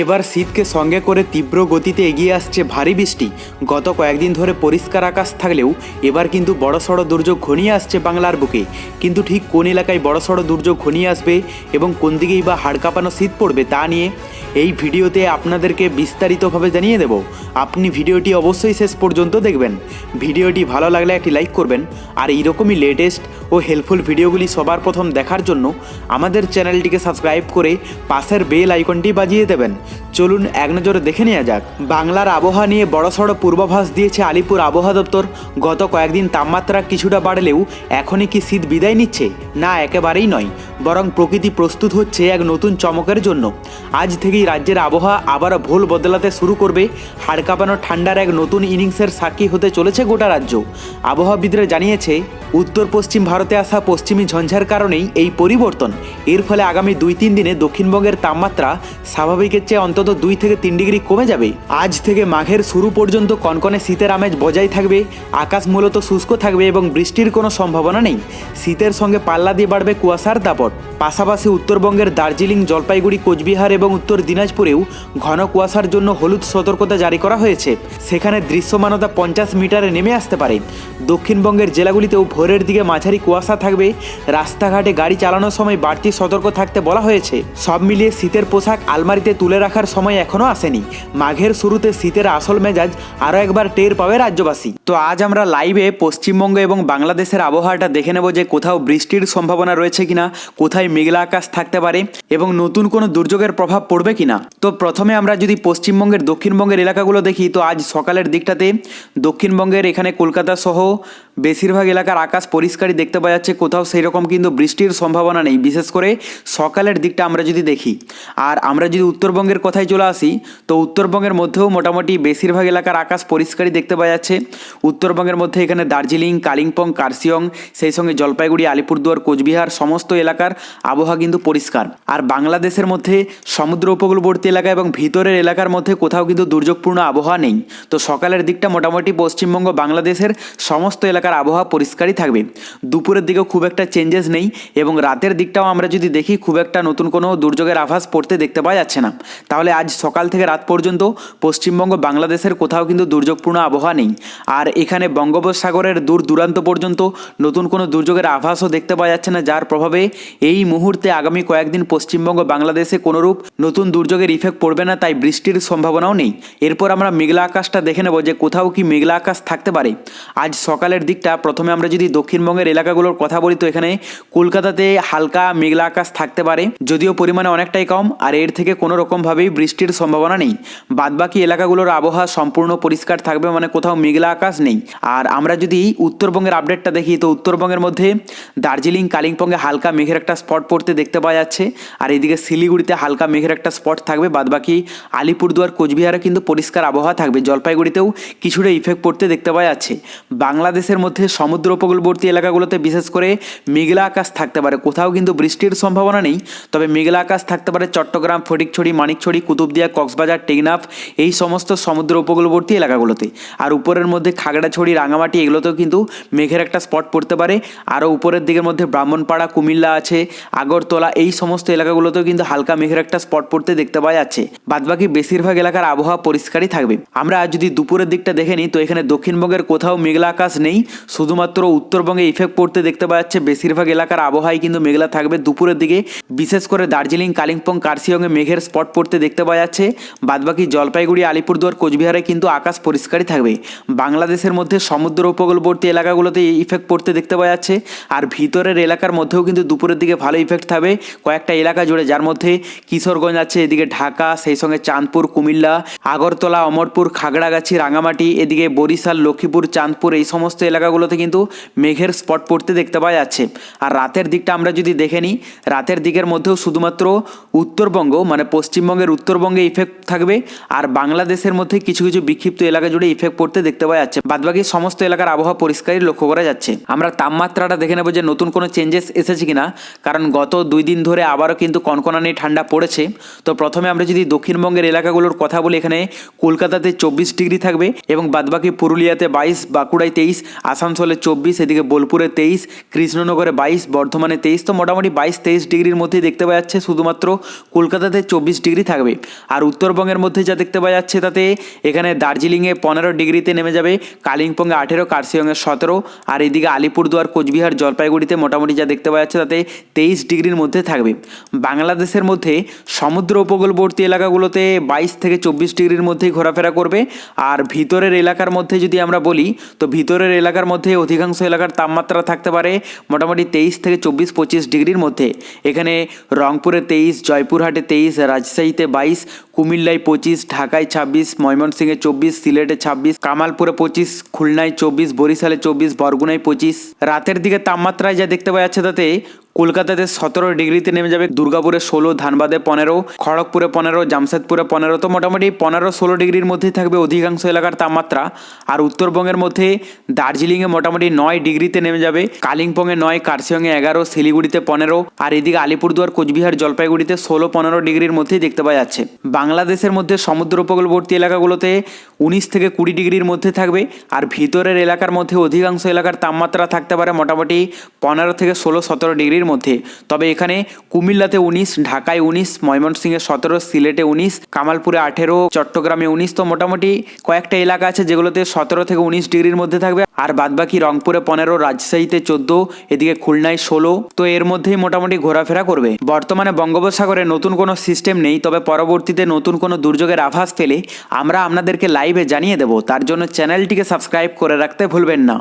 এবার শীতকে সঙ্গে করে তীব্র গতিতে এগিয়ে আসছে ভারী বৃষ্টি। গত কয়েকদিন ধরে পরিষ্কার আকাশ থাকলেও এবার কিন্তু বড়সড় দুর্যোগ ঘনিয়ে আসছে বাংলার বুকে। কিন্তু ঠিক কোন এলাকায় বড়সড় দুর্যোগ ঘনিয়ে আসবে এবং কোন দিকেই বা হাড় কাঁপানো শীত পড়বে তা নিয়ে এই ভিডিওতে আপনাদেরকে বিস্তারিতভাবে জানিয়ে দেব। আপনি ভিডিওটি অবশ্যই শেষ পর্যন্ত দেখবেন। ভিডিওটি ভালো লাগলে একটি লাইক করবেন। আর এইরকমই লেটেস্ট ও হেল্পফুল ভিডিওগুলি সবার প্রথম দেখার জন্য আমাদের চ্যানেলটিকে সাবস্ক্রাইব করে পাশের বেল আইকনটি বাজিয়ে দেবেন। চলুন এক নজরে দেখে নেওয়া যাক। বাংলার আবহাওয়া নিয়ে বড়সড় পূর্বাভাস দিয়েছে আলিপুর আবহাওয়া দপ্তর। গত কয়েকদিন তাপমাত্রা কিছুটা বাড়লেও এখনই কি শীত বিদায় নিচ্ছে? না, একেবারেই নয়। বরং প্রকৃতি প্রস্তুত হচ্ছে এক নতুন চমকের জন্য। আজ থেকেই রাজ্যের আবহাওয়া আবারও ভোল বদলাতে শুরু করবে। হাড় কাঁপানো ঠান্ডার এক নতুন ইনিংসের সাক্ষী হতে চলেছে গোটা রাজ্য। আবহাওয়াবিদরা জানিয়েছে উত্তর পশ্চিম ভারতে আসা পশ্চিমী ঝঞ্ঝার কারণেই এই পরিবর্তন। এর ফলে আগামী দুই তিন দিনে দক্ষিণবঙ্গের তাপমাত্রা স্বাভাবিকের চেয়ে অন্তত দুই থেকে তিন ডিগ্রি কমে যাবে। আজ থেকে মাঘের শুরু পর্যন্ত কনকনে শীতের আমেজ বজায় থাকবে। আকাশ মূলত শুষ্ক থাকবে এবং বৃষ্টির কোনো সম্ভাবনা নেই। শীতের সঙ্গে পাল্লা দিয়ে বাড়বে কুয়াশার দাপট। পাশাপাশি উত্তরবঙ্গের দার্জিলিং, জলপাইগুড়ি, কোচবিহার এবং উত্তর দিনাজপুরেও ঘন কুয়াশার জন্য হলুদ সতর্কতা জারি করা হয়েছে। সেখানে দৃশ্যমানতা পঞ্চাশ মিটারে নেমে আসতে পারে। দক্ষিণবঙ্গের জেলাগুলিতেও ভোরের দিকে মাঝারি কুয়াশা থাকবে। রাস্তাঘাটে গাড়ি চালানোর সময় বাড়তি সতর্ক থাকতে বলা হয়েছে। সব মিলিয়ে শীতের পোশাক আলমারিতে তুলে রাখার সময় এখনও আসেনি। মাঘের শুরুতে শীতের আসল মেজাজ আরও একবার টের পাবে রাজ্যবাসী। তো আজ আমরা লাইভে পশ্চিমবঙ্গ এবং বাংলাদেশের আবহাওয়াটা দেখে নেব যে কোথাও বৃষ্টির সম্ভাবনা রয়েছে কিনা কোথায় মেঘলা আকাশ থাকতে পারে এবং নতুন কোনো দুর্যোগের প্রভাব পড়বে কিনা? তো প্রথমে আমরা যদি পশ্চিমবঙ্গের দক্ষিণবঙ্গের এলাকাগুলো দেখি, তো আজ সকালের দিকটাতে দক্ষিণবঙ্গের এখানে কলকাতা সহ বেশিরভাগ এলাকার আকাশ পরিষ্কারই দেখতে পাওয়া যাচ্ছে। কোথাও সেই রকম কিন্তু বৃষ্টির সম্ভাবনা নেই। বিশেষ করে সকালের দিকটা আমরা যদি দেখি, আর আমরা যদি উত্তরবঙ্গের কথায় চলে আসি, তো উত্তরবঙ্গের মধ্যেও মোটামুটি বেশিরভাগ এলাকার আকাশ পরিষ্কারই দেখতে পাওয়া যাচ্ছে। উত্তরবঙ্গের মধ্যে এখানে দার্জিলিং, কালিম্পং, কার্শিয়ং, সেই সঙ্গে জলপাইগুড়ি, আলিপুরদুয়ার, কোচবিহার, সমস্ত এলাকার আবহাওয়া কিন্তু পরিষ্কার। আর বাংলাদেশের মধ্যে সমুদ্র উপকূলবর্তী এলাকা এবং ভিতরের এলাকার মধ্যে কোথাও কিন্তু দুর্যোগপূর্ণ আবহাওয়া নেই। তো সকালের দিকটা মোটামুটি পশ্চিমবঙ্গ, বাংলাদেশের সমস্ত এলাকার আবহাওয়া পরিষ্কারই থাকবে। দুপুরের দিকেও খুব একটা চেঞ্জেস নেই এবং রাতের দিকটাও আমরা যদি দেখি, খুব একটা নতুন কোনো দুর্যোগের আভাস পড়তে দেখতে পাওয়া যাচ্ছে না। তাহলে আজ সকাল থেকে রাত পর্যন্ত পশ্চিমবঙ্গ, বাংলাদেশের কোথাও কিন্তু দুর্যোগপূর্ণ আবহাওয়া নেই। আর এখানে বঙ্গোপসাগরের দূর দূরান্ত পর্যন্ত নতুন কোনো দুর্যোগের আভাসও দেখতে পাওয়া যাচ্ছে না, যার প্রভাবে এই মুহূর্তে আগামী কয়েকদিন পশ্চিমবঙ্গ বাংলাদেশে কোনোরূপ নতুন দুর্যোগের ইফেক্ট পড়বে না, তাই বৃষ্টির সম্ভাবনাও নেই। এরপর আমরা মেঘলা আকাশটা দেখে নেব যে কোথাও কি মেঘলা আকাশ থাকতে পারে। আজ সকালের দিকটা প্রথমে আমরা যদি দক্ষিণবঙ্গের এলাকাগুলোর কথা বলি, তো এখানে কলকাতাতে হালকা মেঘলা আকাশ থাকতে পারে, যদিও পরিমাণে অনেকটাই কম, আর এর থেকে কোনো রকমভাবেই বৃষ্টির সম্ভাবনা নেই। বাদবাকি এলাকাগুলোর আবহাওয়া সম্পূর্ণ পরিষ্কার থাকবে মানে কোথাও মেঘলা আকাশ নেই। আর আমরা যদি উত্তরবঙ্গের আপডেটটা দেখি, তো উত্তরবঙ্গের মধ্যে দার্জিলিং, কালিম্পংয়ে হালকা মেঘের একটা স্পট পড়তে দেখতে পাওয়া যাচ্ছে। আর এদিকে শিলিগুড়িতে হালকা মেঘের একটা স্পট থাকবে। বাদবাকি আলিপুরদুয়ার, কোচবিহারে কিন্তু পরিষ্কার আবহাওয়া থাকবে। জলপাইগুড়িতেও কিছুটা ইফেক্ট পড়তে দেখতে পাওয়া যাচ্ছে। বাংলাদেশের মধ্যে সমুদ্র উপকূলবর্তী এলাকাগুলোতে বিশেষ করে মেঘলা আকাশ থাকতে পারে। কোথাও কিন্তু বৃষ্টির সম্ভাবনা নেই। তবে মেঘলা আকাশ থাকতে পারে চট্টগ্রাম, ফটিকছড়ি, মানিকছড়ি, কুতুবদিয়া, কক্সবাজার, টেকনাফ এই সমস্ত সমুদ্র উপকূলবর্তী এলাকাগুলোতে। আর উপরের মধ্যে খাগড়াছড়ি রাঙামাটি এগুলোতেও কিন্তু মেঘের একটা স্পট পড়তে পারে। আরও উপরের দিকের মধ্যে ব্রাহ্মণপাড়া, কুমিল্লা আছে। আগরতলা, এই সমস্ত এলাকাগুলোতেও কিন্তু হালকা মেঘের একটা স্পট পড়তে দেখতে পাওয়া যাচ্ছে। বাদবাকি বেশিরভাগ এলাকার আবহাওয়া পরিষ্কারই থাকবে। আমরা যদি দুপুরের দিকটা দেখে নিই, তো এখানে দক্ষিণবঙ্গের কোথাও মেঘলা আকাশ নেই। শুধুমাত্র উত্তরবঙ্গে ইফেক্ট পড়তে দেখতে পাওয়া যাচ্ছে, বেশিরভাগ এলাকার আবহাওয়াই কিন্তু মেঘলা থাকবে দুপুরের দিকে। বিশেষ করে দার্জিলিং, কালিম্পং, কার্শিয়ংয়ে মেঘের স্পট পড়তে দেখতে পাওয়া যাচ্ছে। বাদবাকি জলপাইগুড়ি, আলিপুরদুয়ার, কোচবিহারে কিন্তু আকাশ পরিষ্কারই থাকবে। বাংলাদেশের মধ্যে সমুদ্র উপকূলবর্তী এলাকাগুলোতে ইফেক্ট পড়তে দেখতে পাওয়া যাচ্ছে। আর ভিতরের এলাকার মধ্যেও কিন্তু দুপুরের দিকে ভালো ইফেক্ট থাকবে। কয়েকটা এলাকা জুড়ে যার মধ্যে কিশোরগঞ্জ আছে, এদিকে ঢাকা, সেই সঙ্গে চাঁদপুর, কুমিল্লা, আগরতলা, অমরপুর, খাগড়াগাছি রাঙামাটি এদিকে বরিশাল, লক্ষ্মীপুর, চাঁদপুর, এই সমস্ত এলাকাগুলোতে কিন্তু মেঘের স্পট পড়তে দেখতে পাওয়া যাচ্ছে। আর রাতের দিকটা আমরা যদি দেখে নিই, রাতের দিকের মধ্যেও শুধুমাত্র উত্তরবঙ্গ মানে পশ্চিমবঙ্গের উত্তরবঙ্গে ইফেক্ট থাকবে। আর বাংলাদেশের মধ্যে কিছু কিছু বিক্ষিপ্ত এলাকা জুড়ে ইফেক্ট পড়তে দেখতে পাওয়া যাচ্ছে। বাদবাকি সমস্ত এলাকার আবহাওয়া পরিষ্কারই লক্ষ্য করা যাচ্ছে। আমরা তাপমাত্রাটা দেখে নেব যে নতুন কোনো চেঞ্জেস এসেছে কিনা। কারণ গত দুই দিন ধরে আবারও কিন্তু কনকনানি ঠান্ডা পড়েছে। তো প্রথমে আমরা যদি দক্ষিণবঙ্গের এলাকাগুলোর কথা বলি, এখানে কলকাতাতে চব্বিশ ডিগ্রি থাকবে এবং বাদবাকি পুরুলিয়াতে বাইশ, বাঁকুড়ায় তেইশ, আসানসোলে চব্বিশ, এদিকে বোলপুরে তেইশ, কৃষ্ণনগরে বাইশ, বর্ধমানে তেইশ। তো মোটামুটি বাইশ, তেইশ ডিগ্রির মধ্যেই দেখতে পাওয়া যাচ্ছে শুধুমাত্র কলকাতাতে চব্বিশ ডিগ্রি থাকবে। আর উত্তরবঙ্গের মধ্যে যা দেখতে পাওয়া যাচ্ছে তাতে এখানে দার্জিলিংয়ে পনেরো ডিগ্রিতে নেমে যাবে, কালিম্পংয়ে আঠেরো কার্শিয়ংয়ে সতেরো, আর এদিকে আলিপুরদুয়ার, কোচবিহার, জলপাইগুড়িতে মোটামুটি যা দেখতে পাওয়া যাচ্ছে তাতে তেইশ ডিগ্রির মধ্যে থাকবে। বাংলাদেশের মধ্যে সমুদ্র উপকূলবর্তী এলাকাগুলোতে বাইশ থেকে চব্বিশ ডিগ্রির মধ্যেই ঘোরাফেরা করবে। আর ভিতরের এলাকার মধ্যে যদি আমরা বলি, তো ভিতরের এলাকার মধ্যে অধিকাংশ এলাকার তাপমাত্রা থাকতে পারে মোটামুটি তেইশ থেকে চব্বিশ পঁচিশ ডিগ্রির মধ্যে। এখানে রংপুরে তেইশ, জয়পুরহাটে তেইশ, রাজশাহীতে বাইশ, কুমিল্লায় পঁচিশ, ঢাকায় ছাব্বিশ, ময়মনসিংহে চব্বিশ, সিলেটে ছাব্বিশ, কামালপুরে পঁচিশ, খুলনায় চব্বিশ, বরিশালে চব্বিশ, বরগুনায় পঁচিশ। রাতের দিকে তাপমাত্রায় যা দেখতে পাওয়া যাচ্ছে তাতে কলকাতাতে সতেরো ডিগ্রিতে নেমে যাবে দুর্গাপুরে ষোলো, ধানবাদে পনেরো, খড়গপুরে পনেরো, জামশেদপুরে পনেরো। তো মোটামুটি পনেরো, ষোলো ডিগ্রির মধ্যেই থাকবে অধিকাংশ এলাকার তাপমাত্রা। আর উত্তরবঙ্গের মধ্যে দার্জিলিংয়ে মোটামুটি নয় ডিগ্রিতে নেমে যাবে, কালিম্পংয়ে নয়, কার্শিয়ংয়ে এগারো, শিলিগুড়িতে পনেরো, আর এদিকে আলিপুরদুয়ার, কোচবিহার, জলপাইগুড়িতে ষোলো, পনেরো ডিগ্রির মধ্যেই দেখতে পাওয়া যাচ্ছে। বাংলাদেশের মধ্যে সমুদ্র উপকূলবর্তী এলাকাগুলোতে উনিশ থেকে কুড়ি ডিগ্রির মধ্যে থাকবে, আর ভিতরের এলাকার মধ্যে অধিকাংশ এলাকার তাপমাত্রা থাকতে পারে মোটামুটি পনেরো থেকে ষোলো, সতেরো ডিগ্রির মধ্যে। তবে এখানে কুমিল্লাতে উনিশ, ঢাকায় উনিশ, ময়মনসিংহে সতেরো, সিলেটে উনিশ, কামালপুরে আঠেরো, চট্টগ্রামে উনিশ তো মোটামুটি কয়েকটা এলাকা আছে যেগুলোতে সতেরো থেকে উনিশ ডিগ্রির মধ্যে থাকবে। আর বাদবাকি রংপুরে পনেরো, রাজশাহীতে চোদ্দ, এদিকে খুলনায় ষোলো। তো এর মধ্যেই মোটামুটি ঘোরাফেরা করবে। বর্তমানে বঙ্গোপসাগরে নতুন কোনো সিস্টেম নেই, তবে পরবর্তীতে নতুন কোনো দুর্যোগের আভাস পেলে আমরা আপনাদেরকে লাইভে জানিয়ে দেব। তার জন্য চ্যানেলটিকে সাবস্ক্রাইব করে রাখতে ভুলবেন না।